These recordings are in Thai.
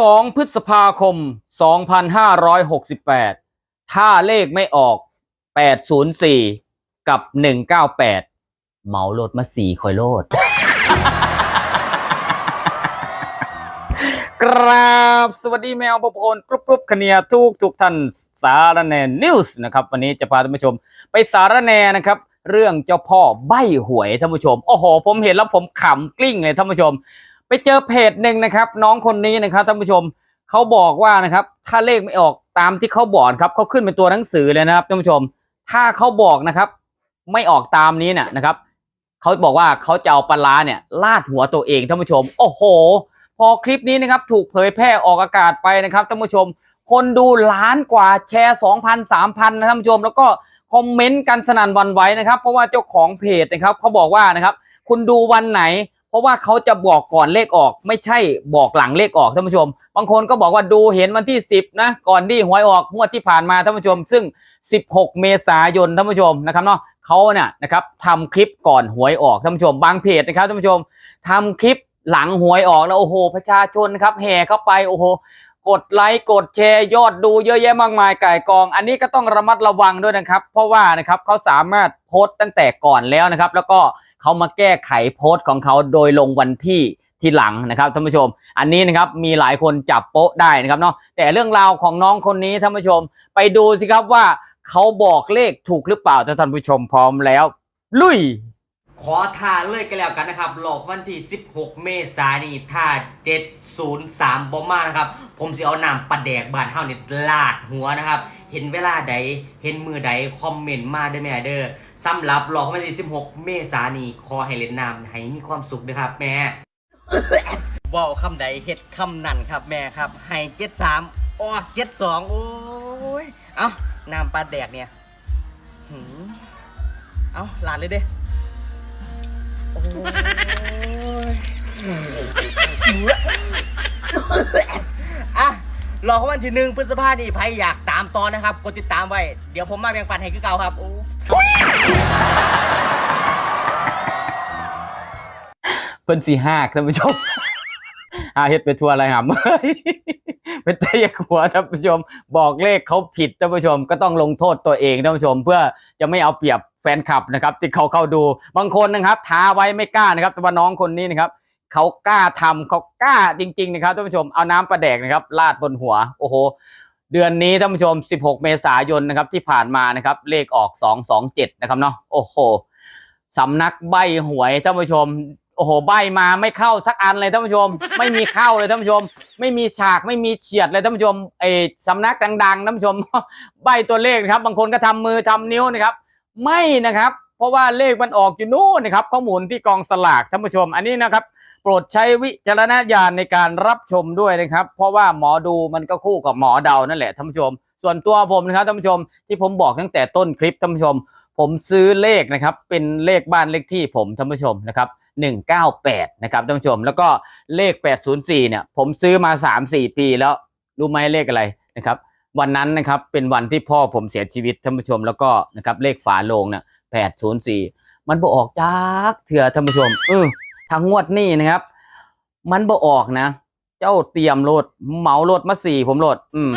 2 พฤษภาคม 2568 ถ้าเลขไม่ออก 804 กับ 198 เหมาโลดมาสี่คอยโลด กราบ สวัสดีแมวปะปนกรุบกรุบคเนียทุกทุกท่านสารแหนนิวส์นะครับ วันนี้จะพาท่านผู้ชมไปสารแนนะครับเรื่องเจ้าพ่อใบหวยท่านผู้ชม โอ้โห ผมเห็นแล้วผมขำกลิ้งเลยท่านผู้ชม ไปเจอเพจหนึ่งนะครับ น้องคนนี้นะครับท่านผู้ชมเขาบอกว่านะครับ ถ้าเลขไม่ออกตามที่เขาบอกครับเขาขึ้นเป็นตัวหนังสือเลยนะครับท่านผู้ชม ถ้าเขาบอกนะครับ ไม่ออกตามนี้เนี่ยนะครับเขาบอกว่าเขาจะเอาปลาราเนี่ยลาดหัวตัวเองท่านผู้ชม โอ้โห พอคลิปนี้นะครับถูกเผยแพร่ออกอากาศไปนะครับท่านผู้ชม คนดูล้านกว่าแชร์2,000 3,000นะท่านผู้ชม แล้วก็คอมเมนต์กันสนั่นวันไหวนะครับ เพราะว่าเจ้าของเพจนะครับเขาบอกว่านะครับ คุณดูวันไหน เพราะว่าเขาจะบอกก่อนเลขออก ไม่ใช่บอกหลังเลขออกท่านผู้ชม บางคนก็บอกว่าดูเห็นวันที่ 10นะก่อนที่หวยออกงวดที่ผ่านมาท่านผู้ชม ซึ่ง 16 เมษายนท่านผู้ชมนะครับเนาะเขาเนี่ยนะครับทำคลิปก่อนหวยออกท่านผู้ชม บางเพจนะครับท่านผู้ชมทำคลิปหลังหวยออกแล้วโอ้โห ประชาชนครับแห่เข้าไปโอ้โหกดไลค์กดแชร์ยอดดูเยอะแยะมากมายไก่กอง อันนี้ก็ต้องระมัดระวังด้วยนะครับ เพราะว่านะครับเขาสามารถโพสต์ตั้งแต่ก่อนแล้วนะครับ แล้วก็ เขามาแก้ไขโพสต์ของเขาโดยลงวันที่ทีหลังนะครับท่านผู้ชม อันนี้นะครับมีหลายคนจับโป๊ะได้นะครับเนาะแต่เรื่องราวของน้องคนนี้ท่านผู้ชม ไปดูสิครับว่าเขาบอกเลขถูกหรือเปล่าถ้าท่านผู้ชมพร้อมแล้ว ลุย ขอท่าเลยกันแล้วกันนะครับหลอกวันที่ 16 เมษายนท่า 703บอมมานะครับ ผมสิเอาน้ำปลาแดกบานเฮานี่ลาดหัวนะครับ เห็นเวลาใด เห็นมือใด คอมเมนต์มาเด้อแม่เด้อสำหรับหลอกวันที่ 16 เมษายนขอให้เล่นน้ำให้มีความสุขนะครับแม่ว้าคำใดเฮ็ดคำนั่นครับแม่ครับ ให้ 73 ออก 72 โอ้ย เอาน้ำปลาแดกเนี่ยเอาลาดเลยเด้ อะรอเขาวันที่หนึ่งพฤษภาคมนี่ใครอยากตามตอนนะครับ กดติดตามไว้ เดี๋ยวผมมาแบ่งปันให้คือเก่าครับ โอ้เพิ่นสี่ห้าท่านผู้ชมอาเฮ็ดไปทัวร์อะไรหามเป็นเตะหัวท่านผู้ชม บอกเลขเขาผิดท่านผู้ชมก็ต้องลงโทษตัวเองท่านผู้ชม เพื่อจะไม่เอาเปรียบ แฟนคลับนะครับที่เขาเข้าดูบางคนนะครับท้าไว้ไม่กล้านะครับ แต่ว่าน้องคนนี้นะครับเขากล้าทำเขากล้าจริงๆนะครับท่านผู้ชมเอาน้ำประแดกนะครับลาดบนหัวโอ้โหเดือนนี้ท่านผู้ชม 16 เมษายนนะครับที่ผ่านมานะครับเลขออก 227 นะครับเนาะโอ้โหสำนักใบหวยท่านผู้ชมโอ้โหใบมาไม่เข้าสักอันเลยท่านผู้ชม ไม่มีเข้าเลยท่านผู้ชม ไม่มีฉากไม่มีเฉียดเลยท่านผู้ชมไอ้สำนักดังๆท่านผู้ชม ใบตัวเลขนะครับ บางคนก็ทำมือทำนิ้วนะครับ ไม่นะครับ เพราะว่าเลขมันออกอยู่นู่นนะครับ ข้อมูลที่กองสลากท่านผู้ชม อันนี้นะครับ โปรดใช้วิจารณญาณในการรับชมด้วยนะครับ เพราะว่าหมอดูมันก็คู่กับหมอเดานั่นแหละท่านผู้ชม ส่วนตัวผมนะครับท่านผู้ชมที่ผมบอกตั้งแต่ต้นคลิปท่านผู้ชม ผมซื้อเลขนะครับ เป็นเลขบ้านเลขที่ผมท่านผู้ชมนะครับ198 นะครับท่านผู้ชม แล้วก็เลข 804 เนี่ย ผมซื้อมา 3-4 ปีแล้ว รู้ไหมเลขอะไรนะครับ วันนั้นนะครับเป็นวันที่พ่อผมเสียชีวิตท่านผู้ชมแล้วก็นะครับเลขฝาโลงเนี่ย804มันบ่ออกจากเถื่อท่านผู้ชมเออทางงวดนี้นะครับ มันบ่ออกนะ เจ้าเตรียมรถเหมารถมาสี่ผมรถอืม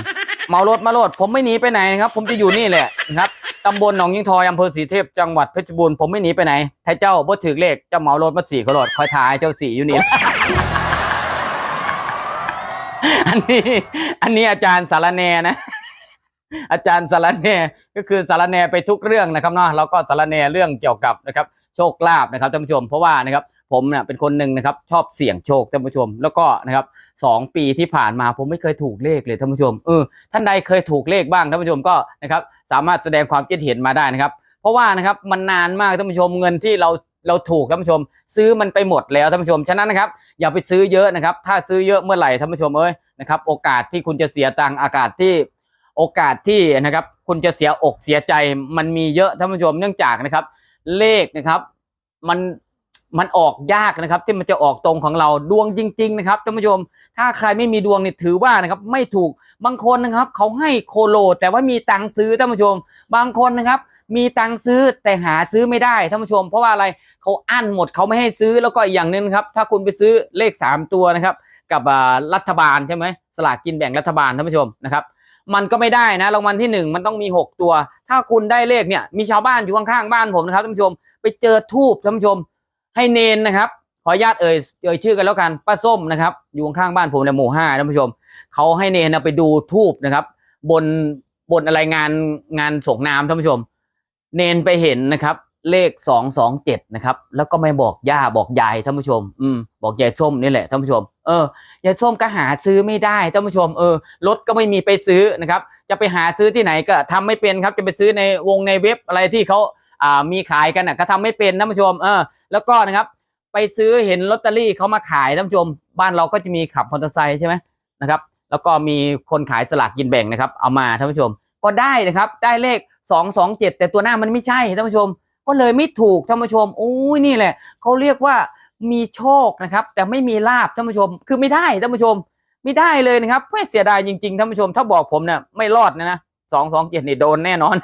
เหมารถมาโลดผมไม่หนีไปไหนนะครับ ผมจะอยู่นี่แหละนะครับตำบลหนองยิงทอยอำเภอศรีเทพจังหวัดเพชรบูรณ์ผมไม่หนีไปไหนถ้าเจ้าบ่ถือเลขเจ้าเหมารถมาสี่เขาโลดคอยทายเจ้าสี่อยู่นี่ นนี้ อันนี้อาจารย์สารแนนะ อาจารย์สารแนก็คือสารแนไปทุกเรื่องนะครับเนาะแล้วก็สารแนเรื่องเกี่ยวกับนะครับโชคลาภนะครับท่านผู้ชมเพราะว่านะครับผมเนี่ยเป็นคนหนึ่งนะครับชอบเสี่ยงโชคท่านผู้ชม แล้วก็นะครับสองปีที่ผ่านมาผมไม่เคยถูกเลขเลยท่านผู้ชมเออท่านใดเคยถูกเลขบ้างท่านผู้ชมก็นะครับสามารถแสดงความคิดเห็นมาได้นะครับ เพราะว่านะครับมันนานมากท่านผู้ชมเงินที่เราเราถูกท่านผู้ชม ซื้อมันไปหมดแล้วท่านผู้ชมฉะนั้นนะครับอย่าไปซื้อเยอะนะครับถ้าซื้อเยอะเมื่อไหร่ท่านผู้ชมเอ้ย นะครับ โอกาสที่คุณจะเสียตังค์อากาศที่โอกาสที่นะครับ คุณจะเสียอกเสียใจมันมีเยอะท่านผู้ชมเนื่องจากนะครับ เลขนะครับ มันมันออกยากนะครับ ที่มันจะออกตรงของเราดวงจริง ๆ นะครับท่านผู้ชม ถ้าใครไม่มีดวงเนี่ยถือว่านะครับ ไม่ถูกบางคนนะครับ เขาให้โคโล แต่ว่ามีตังค์ซื้อท่านผู้ชม บางคนนะครับ มีตังค์ซื้อแต่หาซื้อไม่ได้ท่านผู้ชม เพราะว่าอะไรเขาอั้นหมดเขาไม่ให้ซื้อแล้วก็อีกอย่างนึงนะครับ ถ้าคุณไปซื้อเลขสามตัวนะครับ กับรัฐบาลใช่ไหมสลากกินแบ่งรัฐบาลท่านผู้ชมนะครับ มันก็ไม่ได้นะรางวัลที่หนึ่งมันต้องมีหกตัว ถ้าคุณได้เลขเนี่ยมีชาวบ้านอยู่ข้างๆบ้านผมนะครับท่านผู้ชม ไปเจอทูบท่านผู้ชม ให้เนนนะครับขออนุญาตเอ่ยเอ่ยชื่อกันแล้วกันป้าส้มนะครับ อยู่ข้างๆบ้านผมในหมู่ห้าท่านผู้ชมเขาให้เนนไปดูทูบนะครับ บนบนอะไรงานงานส่งน้ำท่านผู้ชม เนนไปเห็นนะครับ เลขสองสองเจ็ดนะครับ แล้วก็ไม่บอกย่าบอกยายท่านผู้ชม อืมบอกยายส้มนี่แหละท่านผู้ชม เออยายส้มก็หาซื้อไม่ได้ท่านผู้ชม เออรถก็ไม่มีไปซื้อนะครับ จะไปหาซื้อที่ไหนก็ทำไม่เป็นครับ จะไปซื้อในวงในเว็บอะไรที่เขาอ่ามีขายกันอะก็ทำไม่เป็นท่านผู้ชม เออ แล้วก็นะครับ ไปซื้อเห็นลอตเตอรี่เขามาขายท่านผู้ชม บ้านเราก็จะมีขับมอเตอร์ไซค์ใช่ไหมนะครับ แล้วก็มีคนขายสลากกินแบ่งนะครับ เอามาท่านผู้ชม ก็ได้นะครับ ได้เลขสองสองเจ็ดแต่ตัวหน้ามันไม่ใช่ท่านผู้ชม ก็เลยไม่ถูกท่านผู้ชมโอ้ยนี่แหละเขาเรียกว่ามีโชคนะครับ แต่ไม่มีลาบท่านผู้ชม คือไม่ได้ท่านผู้ชม ไม่ได้เลยนะครับแม่เสียดายจริงๆท่านผู้ชม ถ้าบอกผมเนี่ยไม่รอดนะนะสองสองเจ็ดนี่โดนแน่นอน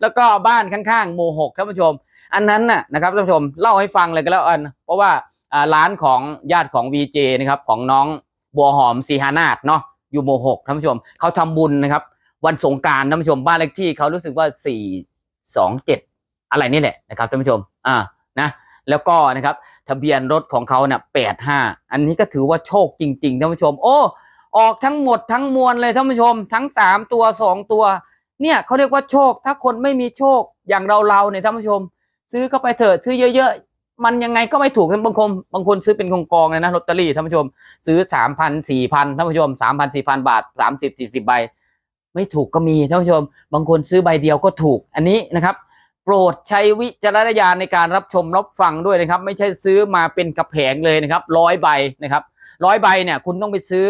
แล้วก็บ้านข้างๆหมู่หกท่านผู้ชม อันนั้นน่ะนะครับท่านผู้ชมเล่าให้ฟังเลยก็แล้วกัน เพราะว่าร้านของญาติของ VJ นะครับของน้องบัวหอมสีหานาถเนาะอยู่หมู่หกท่านผู้ชมเขาทำบุญนะครับ วันสงการท่านผู้ชมบ้านเลขที่เขารู้สึกว่าสี่สองเจ็ด อะไรนี่แหละนะครับท่านผู้ชมอ่านะแล้วก็นะครับทะเบียนรถของเขาเนี่ยแปดห้าอันนี้ก็ถือว่าโชคจริงๆท่านผู้ชม โอ้ออกทั้งหมดทั้งมวลเลยท่านผู้ชม ทั้งสามตัวสองตัว เนี่ยเขาเรียกว่าโชค ถ้าคนไม่มีโชคอย่างเราเราเนี่ยท่านผู้ชม ซื้อเข้าไปเถอะซื้อเยอะๆ มันยังไงก็ไม่ถูกบางคนบางคนซื้อเป็นกองกองเลยนะลอตเตอรี่ท่านผู้ชม ซื้อสามพันสี่พันท่านผู้ชมสามพันสี่พันบาทสามสิบสี่สิบใบ ไม่ถูกก็มีท่านผู้ชม บางคนซื้อใบเดียวก็ถูกอันนี้นะครับ โปรดใช้วิจารณญาณในการรับชมรับฟังด้วยนะครับ ไม่ใช่ซื้อมาเป็นกระแผงเลยนะครับร้อยใบนะครับร้อยใบเนี่ยคุณต้องไปซื้อ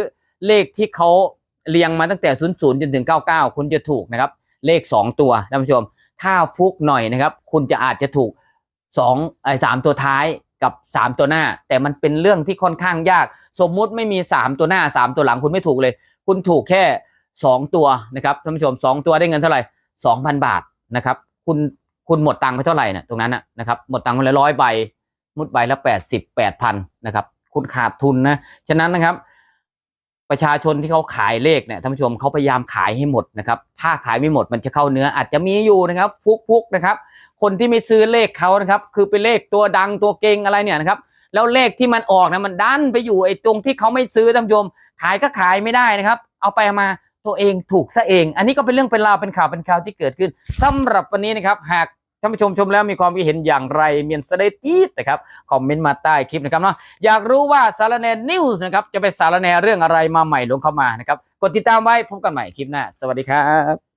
เลขที่เขาเรียงมาตั้งแต่ศูนย์ศูนย์จนถึงเก้าเก้าคุณจะถูกนะครับ เลขสองตัวท่านผู้ชม ถ้าฟุกหน่อยนะครับ คุณจะอาจจะถูกสองไอ้สามตัวท้ายกับสามตัวหน้า แต่มันเป็นเรื่องที่ค่อนข้างยาก สมมุติไม่มีสามตัวหน้าสามตัวหลังคุณไม่ถูกเลย คุณถูกแค่สองตัวนะครับท่านผู้ชมสองตัวได้เงินเท่าไหร่สองพันบาทนะครับ คุณ คุณหมดตังค์ไปเท่าไหร่นะตรงนั้นนะครับหมดตังค์ไปละร้อยใบมุดใบละแปดสิบแปดพันนะครับ คุณขาดทุนนะฉะนั้นนะครับ ประชาชนที่เขาขายเลขเนี่ยท่านผู้ชมเขาพยายามขายให้หมดนะครับ ถ้าขายไม่หมดมันจะเข้าเนื้ออาจจะมีอยู่นะครับฟุกฟุกนะครับ คนที่ไม่ซื้อเลขเขานะครับ คือเป็นเลขตัวดังตัวเก่งอะไรเนี่ยนะครับ แล้วเลขที่มันออกนะมันดันไปอยู่ไอ้ตรงที่เขาไม่ซื้อท่านผู้ชมขายก็ขายไม่ได้นะครับ เอาไปมาตัวเองถูกซะเอง อันนี้ก็เป็นเรื่องเป็นราวเป็นข่าวเป็นข่าวที่เกิดขึ้นสำหรับวันนี้นะครับหาก ท่านผู้ชมชมแล้วมีความคิดเห็นอย่างไรเมียนสไดตีดนะครับคอมเมนต์มาใต้คลิปนะครับเนาะอยากรู้ว่าสารแนนิวส์นะครับจะไปสารแนเรื่องอะไรมาใหม่ลงเข้ามานะครับกดติดตามไว้พบกันใหม่คลิปหน้าสวัสดีครับ